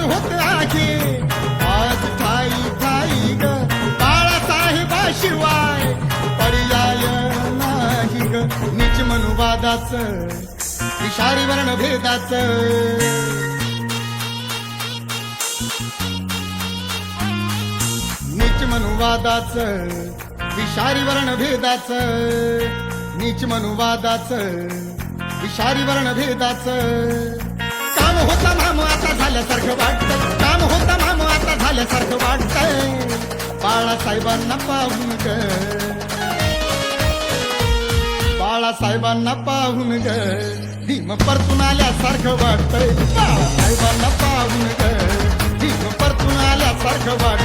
आज ग ग विषारी वर्ण भेदाच. निच मनुवादाच विषारी वर्ण भेदाच. नीच मनुवादाच विषारी वर्ण भेदाच. झाल्यासारखं वाटत काम होता माम आता झाल्यासारखं वाटतंय. बाळासाहेबांना पाहून ग. बाळासाहेबांना पाहून ग. भीम परतून आल्यासारखं वाटतंय. बाळासाहेबांना पाहून ग. भीम परतून आल्यासारखं वाटत